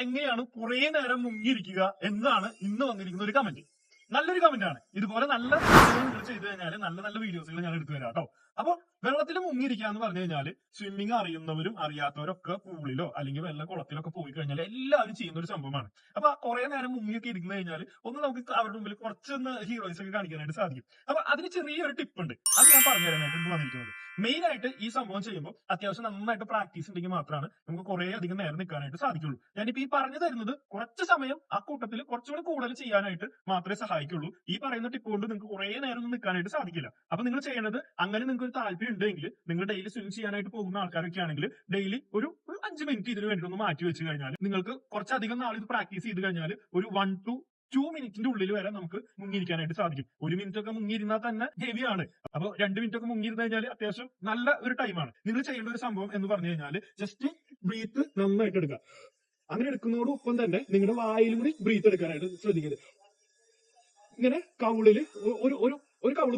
എങ്ങനെയാണ് കുറെ നേരം മുങ്ങിയിരിക്കുക എന്നാണ് ഇന്ന് വന്നിരിക്കുന്ന ഒരു കമന്റ് നല്ലൊരു കമന്റ് ആണ്. ഇതുപോലെ നല്ല ചെയ്തു കഴിഞ്ഞാൽ നല്ല നല്ല വീഡിയോസുകൾ ഞാൻ എടുത്തു തരാം കേട്ടോ അപ്പൊ വെള്ളത്തിൽ മുങ്ങിയിരിക്കുക എന്ന് പറഞ്ഞു കഴിഞ്ഞാൽ സ്വിമ്മിംഗ് അറിയുന്നവരും അറിയാത്തവരൊക്കെ പൂളിലോ അല്ലെങ്കിൽ വെള്ള കുളത്തിലൊക്കെ പോയി കഴിഞ്ഞാൽ എല്ലാവരും ചെയ്യുന്ന ഒരു സംഭവമാണ്. അപ്പൊ കുറെ നേരം മുങ്ങിയൊക്കെ ഇരിക്കുന്ന കഴിഞ്ഞാൽ ഒന്ന് നമുക്ക് അവരുടെ മുമ്പിൽ കുറച്ചൊന്ന് ഹീറോയിസ് ഒക്കെ കാണിക്കാനായിട്ട് സാധിക്കും. അപ്പൊ അതിന് ചെറിയൊരു ടിപ്പ് ഉണ്ട്. അത് ഞാൻ പറഞ്ഞു തരാനായിട്ട് ഇന്ന് വന്നിരിക്കുന്നത്. മെയിൻ ആയിട്ട് ഈ സംഭവം ചെയ്യുമ്പോൾ അത്യാവശ്യം നന്നായിട്ട് പ്രാക്ടീസ് ഉണ്ടെങ്കിൽ മാത്രമാണ് നമുക്ക് കുറെ അധികം നേരം നിൽക്കാനായിട്ട് സാധിക്കുള്ളൂ. ഞാനിപ്പോ ഈ പറഞ്ഞു തരുന്നത് കുറച്ച് സമയം ആ കൂട്ടത്തിൽ കുറച്ചുകൂടി കൂടുതൽ ചെയ്യാനായിട്ട് മാത്രമേ സഹായിക്കുള്ളൂ ഈ പറയുന്ന ടിപ്പ് കൊണ്ട് നിങ്ങൾക്ക് കുറെ നേരം ഒന്നും നിൽക്കാനായിട്ട് സാധിക്കില്ല. അപ്പൊ നിങ്ങൾ ചെയ്യേണ്ടത് അങ്ങനെ നിങ്ങൾക്ക് ഒരു താല്പര്യം ഉണ്ടെങ്കിൽ നിങ്ങൾ ഡെയിലി സ്വിം ചെയ്യാനായിട്ട് പോകുന്ന ആൾക്കാരൊക്കെ ആണെങ്കിൽ ഡെയിലി ഒരു അഞ്ച് മിനിറ്റ് ഇതിന് വേണ്ടി ഒന്ന് മാറ്റി വെച്ച് കഴിഞ്ഞാൽ നിങ്ങൾക്ക് കുറച്ചധികം നാൾ ഇത് പ്രാക്ടീസ് ചെയ്ത് കഴിഞ്ഞാൽ ഒരു വൺ ടു ടു മിനിറ്റിന്റെ ഉള്ളിൽ വരെ നമുക്ക് മുങ്ങിയിരിക്കാനായിട്ട് സാധിക്കും. ഒരു മിനിറ്റ് ഒക്കെ മുങ്ങിയിരുന്നാൽ തന്നെ ഹെവിയാണ് അപ്പൊ രണ്ട് മിനിറ്റ് ഒക്കെ മുങ്ങിയിരുന്നു കഴിഞ്ഞാൽ അത്യാവശ്യം നല്ല ഒരു ടൈമാണ് നിങ്ങൾ ചെയ്യേണ്ട ഒരു സംഭവം എന്ന് പറഞ്ഞു കഴിഞ്ഞാൽ ജസ്റ്റ് ബ്രീത്ത് നന്നായിട്ട് എടുക്കുക. അങ്ങനെ എടുക്കുന്നതോടൊപ്പം തന്നെ നിങ്ങളുടെ വായിലൂടെ ബ്രീത്ത് എടുക്കാനായിട്ട് ശ്രദ്ധിക്കരുത് ഇങ്ങനെ കൗളിൽ ഒരു ഒരു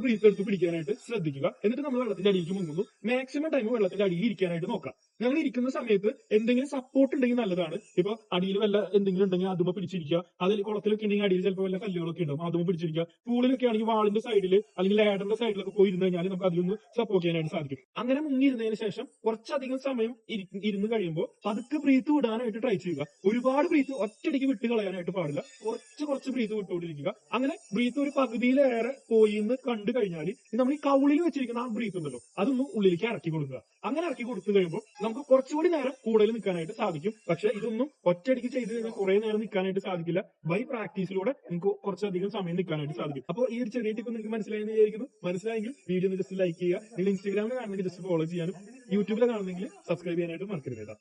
ഒരു കൗൾ ബ്രീത്ത് എടുത്ത് പിടിക്കാനായിട്ട് ശ്രദ്ധിക്കുക. എന്നിട്ട് നമ്മൾ വെള്ളത്തിന്റെ അടിയിലേക്ക് മുങ്ങുന്നു. മാക്സിമം ടൈം വെള്ളത്തിന്റെ അടിയിൽ ഇരിക്കാനായിട്ട് നോക്കാം ഞങ്ങൾ ഇരിക്കുന്ന സമയത്ത് എന്തെങ്കിലും സപ്പോർട്ട് ഉണ്ടെങ്കിൽ നല്ലതാണ്. ഇപ്പൊ അടിയിൽ വല്ല എന്തെങ്കിലും ഉണ്ടെങ്കിൽ അതുമ്പോ പിടിച്ചിരിക്കുക. അതിൽ കുളത്തിലൊക്കെ ഉണ്ടെങ്കിൽ അടിയിൽ ചിലപ്പോൾ വല്ല കല്ലുകളൊക്കെ ഉണ്ടാവും അതുമ്പോ പിടിച്ചിരിക്കുക. പൂളിലൊക്കെ ആണെങ്കിൽ വാളിന്റെ സൈഡിൽ അല്ലെങ്കിൽ ലാഡറിന്റെ സൈഡിലൊക്കെ പോയി ഇരുന്ന് കഴിഞ്ഞാൽ നമുക്ക് അതിലൊന്ന് സപ്പോർട്ട് ചെയ്യാനായിട്ട് സാധിക്കും. അങ്ങനെ മുങ്ങിയിരുന്നതിന് ശേഷം കുറച്ചധികം സമയം ഇരി- ഇരുന്ന് കഴിയുമ്പോൾ പതുക്കെ ബ്രീത്ത് വിടാനായിട്ട് ട്രൈ ചെയ്യുക. ഒരുപാട് ബ്രീത്ത് ഒറ്റയടിക്ക് വിട്ട് കളയാനായിട്ട് പാടില്ല. കുറച്ച് കുറച്ച് ബ്രീത്ത് വിട്ടുകൊണ്ടിരിക്കുക. അങ്ങനെ ബ്രീത്ത് ഒരു പകുതിയിലേറെ പോയി എന്ന് കണ്ടു കഴിഞ്ഞാൽ നമ്മൾ ഈ കൗളിൽ വെച്ചിരിക്കുന്ന ആ ബ്രീത്ത് ഉണ്ടല്ലോ അതൊന്നും ഉള്ളിലേക്ക് ഇറക്കി കൊടുക്കുക. അങ്ങനെ ഇറക്കി കൊടുത്തു കഴിയുമ്പോൾ നമുക്ക് കുറച്ചുകൂടി നേരം കൂടുതൽ നിൽക്കാനായിട്ട് സാധിക്കും. പക്ഷെ ഇതൊന്നും ഒറ്റയടിക്ക് ചെയ്ത് കഴിഞ്ഞാൽ കുറെ നേരം നിൽക്കാനായിട്ട് സാധിക്കില്ല. ബൈ പ്രാക്ടീസിലൂടെ നിങ്ങൾക്ക് കുറച്ചധികം സമയം നിൽക്കാനായിട്ട് സാധിക്കും. അപ്പോൾ ഈ ഒരു ചെറിയ ടിപ്പ് നിങ്ങൾക്ക് മനസ്സിലായെന്ന് വിചാരിക്കുന്നു. മനസ്സിലായെങ്കിൽ വീഡിയോ ഒന്ന് ജസ്റ്റ് ലൈക്ക് ചെയ്യുക. നിങ്ങൾ ഇൻസ്റ്റാഗ്രാമിൽ കാണുന്നെങ്കിൽ ജസ്റ്റ് ഫോളോ ചെയ്യാനും യൂട്യൂബിൽ കാണുന്നെങ്കിൽ സബ്സ്ക്രൈബ് ചെയ്യാനായിട്ട് മറക്കരുത്